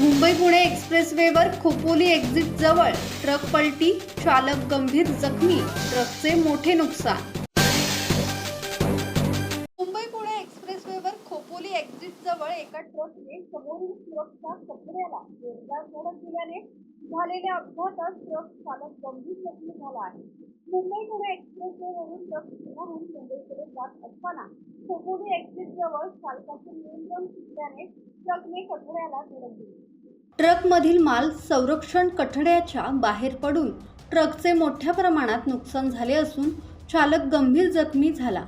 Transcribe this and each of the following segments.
मुंबई पुणे एक्सप्रेसवेवर खोपोली एक्झिट जवळ ट्रक पलटी चालक गंभीर जखमी ट्रकचे मोठे नुकसान. मुंबई पुणे एक्सप्रेसवेवर खोपोली एक्झिट जवळ एका ट्रकने समोरील ट्रकच्या कचऱ्याला जोरदार धडक दिल्याने झालेल्या अपघातात ट्रक चालक गंभीर जखमी झाला आहे. मुंबई पुणे एक्सप्रेसवेवरून ट्रक समोरून मुंबईकडे जात असताना खोपोली एक्झिट जवळ चालकाचे नियंत्रण सुटल्याने ट्रकने कठड्याला धडक दिली. ट्रकमधील माल संरक्षण कठड्याच्या बाहेर पडून ट्रकचे मोठ्या प्रमाणात नुकसान झाले असून चालक गंभीर जखमी झाला.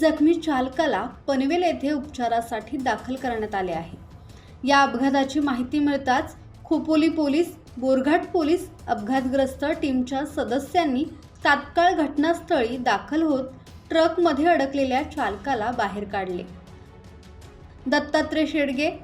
जखमी चालकाला पनवेल येथे उपचारासाठी दाखल करण्यात आले आहे. या अपघाताची माहिती मिळताच खोपोली पोलीस बोरघाट पोलीस अपघातग्रस्त टीमच्या सदस्यांनी तात्काळ घटनास्थळी दाखल होत ट्रकमध्ये अडकलेल्या चालकाला बाहेर काढले. दत्तात्रय शेडगे